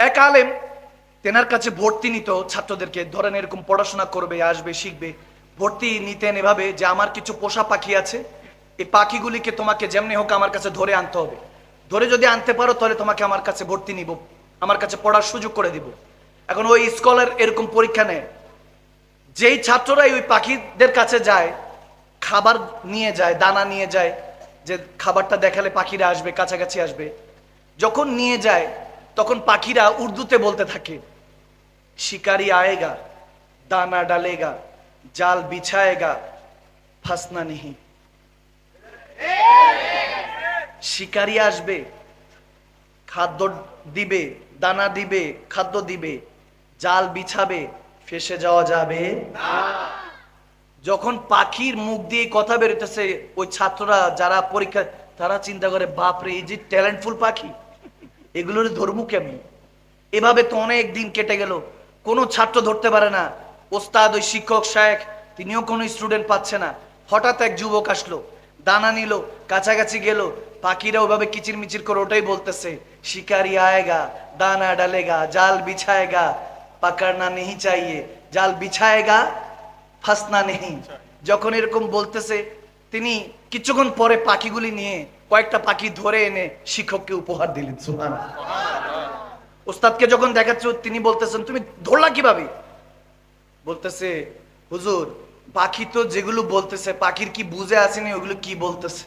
এক আলেম তেনার কাছে ভর্তি নিত ছাত্রদেরকে, ধরেন এরকম পড়াশোনা করবে, আসবে, শিখবে, ভর্তি নিতেন এভাবে যে আমার কিছু পোষা পাখি আছে, এই পাখিগুলিকে তোমাকে যেমনি হোক আমার কাছে ধরে আনতে হবে। ধরে যদি আনতে পারো তাহলে তোমাকে আমার কাছে ভর্তি নিব, আমার কাছে পড়ার সুযোগ করে দিব। এখন ওই স্কলার এরকম পরীক্ষা নেয়, যেই ছাত্ররাই ওই পাখিদের কাছে যায়, খাবার নিয়ে যায়, দানা নিয়ে যায়, যে খাবারটা দেখালে পাখিরা আসবে, কাছাকাছি আসবে, যখন নিয়ে যায় তখন পাখিরা উর্দুতে বলতে থাকে, শিকারি আয়েগা, দানা ডালেগা, জাল বিছায়েগা, ফাসনা নিহি। শিকারি আসবে, খাদ্য দিবে, দানা দিবে, খাদ্য দিবে, জাল বিছাবে, ফেসে যাওয়া যাবে। যখন পাখির মুখ দিয়ে কথা বেরোতেছে ওই ছাত্ররা যারা পরীক্ষা, তারা চিন্তা করে, বাপরে, এই যে ট্যালেন্টফুল পাখি। এগুলোর ধর্ম কেমনি এভাবে তো অনেক দিন কেটে গেল। কোনো ছাত্র ধরতে পারে না। ওস্তাদ, ওই শিক্ষক, শায়েখ, তিনিও কোনো স্টুডেন্ট পাচ্ছে না। হঠাৎ এক যুবক আসলো, দানা নিল, কাছাকাছি গেল। পাখিরা ওভাবে কিচির মিচির করে ওটাই বলতেছে, শিকারি আয়েগা দানা ডালেগা জাল বিছায়েগা পাকাড়না নেহি চাইয়ে, জাল বিছায়েগা ফাসনা নেহি। যখন এরকম বলতেছে, তিনি কিছুক্ষণ পরে পাখিগুলি নিয়ে কয়েকটা পাখি ধরে এনে শিক্ষককে উপহার দিলেন সুহান ওস্তাদকে যখন দেখাচ্ছ তিনি বলতেছেন তুমি ধরলা কীভাবে? বলতেছে হুজুর পাখি তো যেগুলো বলতেছে পাখির কি বুঝে আসেনি ওগুলো কি বলতেছে?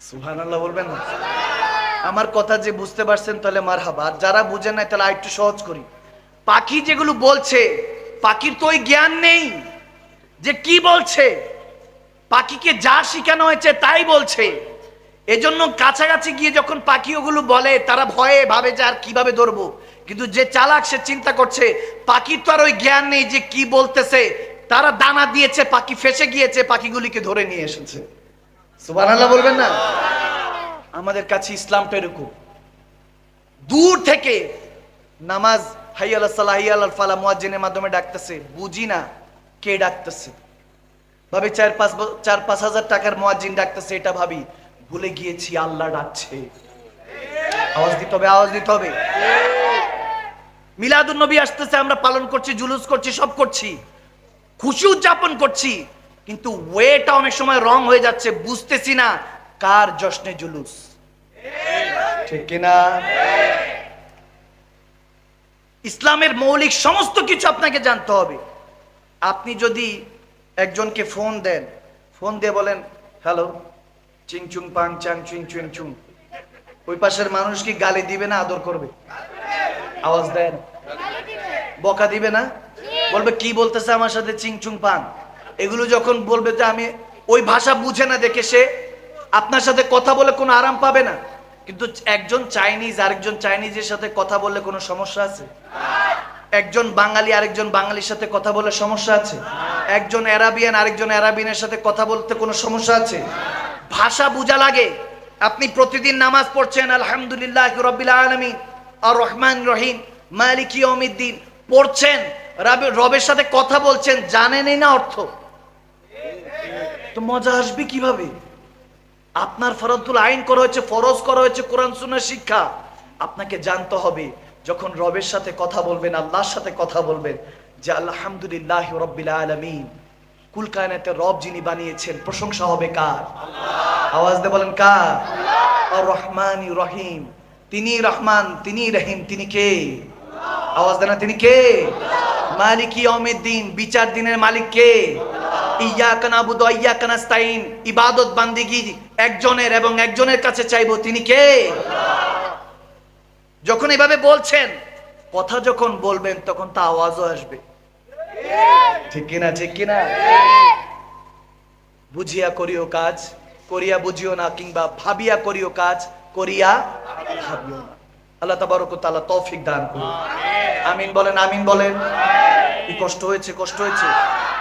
সুহান আল্লাহ বলবেন না? আমার কথা যে বুঝতে পারছেন তাহলে মার হাবা আর যারা বুঝে নাই তাহলে আরেকটু সহজ করি। পাখি যেগুলো বলছে পাখির তো ওই জ্ঞান নেই যে কি বলছে। পাখিকে যা শেখানো হয়েছে তাই বলছে। এজন্য কাছাকাছি গিয়ে যখন পাখি ওগুলো বলে, তারা ভয়ে ভাবে যে আর কীভাবে ধরবো। কিন্তু যে চালাক, সে চিন্তা করছে, পাখির তো আর ওই জ্ঞান নেই যে কি বলতেছে। তারা দানা দিয়েছে, পাখি ফেসে গিয়েছে, পাখিগুলিকে ধরে নিয়ে এসেছে। বলবেন না? আমাদের কাছে ইসলামটা এরকম দূর থেকে নামাজ হাইয়াল সালাহ হাইয়াল ফালা মুয়াজ্জিনের মাধ্যমে ডাকতেছে। বুঝি না কে ডাকতেছে। ভাবি, চার পাঁচ চার পাঁচ হাজার টাকার মুয়াজ্জিন ডাকতেছে, এটা ভাবি, ভুলে গিয়েছি, আল্লাহ ডাকছে। আওয়াজ দিতে হবে, আওয়াজ দিতে হবে। মিলাদুন নবী আসতেছে, আমরা পালন করছি, জুলুস করছি, সব করছি। খুশি উদযাপন করছি, কিন্তু ওয়েটা অনেক সময় রং হয়ে যাচ্ছে, বুঝতেছি না কার জশ্নে জুলুস। ঠিক কিনা? ইসলামের মৌলিক সমস্ত কিছু আপনাকে জানতে হবে। আপনি যদি একজনকে ফোন দেন। ফোন দিয়ে বলেন, হ্যালো চিং চুং পাং চাং চুং চুং চুং। ওই পাশের মানুষ কি গালি দিবে না আদর করবে? আওয়াজ দেন বকা দিবে না? বলবে, কি বলতেছে আমার সাথে চিং চুং পাং? এগুলো যখন বলবে যে আমি ওই ভাষা বুঝে না দেখে সে আপনার সাথে কথা বলে কোনো আরাম পাবে না। কিন্তু একজন চাইনিজ, আরেকজন চাইনিজের সাথে কথা বললে কোনো সমস্যা আছে? একজন বাঙালি আরেকজন বাঙালির সাথে কথা বলে সমস্যা আছে? একজন অ্যারাবিয়ান আরেকজন অ্যারাবিয়ানের সাথে কথা বলতে কোনো সমস্যা আছে? ভাষা বোঝা লাগে। আপনি প্রতিদিন নামাজ পড়ছেন, আলহামদুলিল্লাহ রবিল আলমী আর রহমান রহিম, মালিক ইয়মিদ্দিন পড়ছেন, রাবে- রবের সাথে কথা বলছেন, জানেনই না অর্থ। তো মজা আসবে কীভাবে? আপনার ফরদুল আইন করা হয়েছে, ফরজ করা হয়েছে, কোরআন শিক্ষা। আপনাকে জানতে হবে যখন রবের সাথে কথা বলবেন আল্লাহর সাথে কথা বলবেন যে আলহামদুলিল্লাহ রব্বিল আলামিন কুল কায়নাতে রব যিনি বানিয়েছেন প্রশংসা হবে কার? আওয়াজ দিয়ে বলেন কার? রহমান রহিম। তিনি রহমান তিনি রহিম তিনি কে? আওয়াজ দেন তিনি কে? মালিক দিন বিচার দিনের মালিক কে? ইয়াকা নাবুদু ওয়া ইয়াকা নাস্তাইন ইবাদত বান্দিগি একজনের এবং একজনের কাছে চাইব তিনি কে? যখন এভাবে বলছেন, কথা যখন বলবেন, তখন তা আওয়াজও আসবে। ঠিক কিনা ঠিক কিনা? বুঝিয়া করিও কাজ, করিয়া বুঝিও না, কিংবা ভাবিয়া করিও কাজ, করিয়া ভাবিও না। আল্লাহ তাবারক তাআলা তৌফিক দান করুন। আমিন বলেন আমিন বলেন। কি কষ্ট হয়েছে কষ্ট হয়েছে?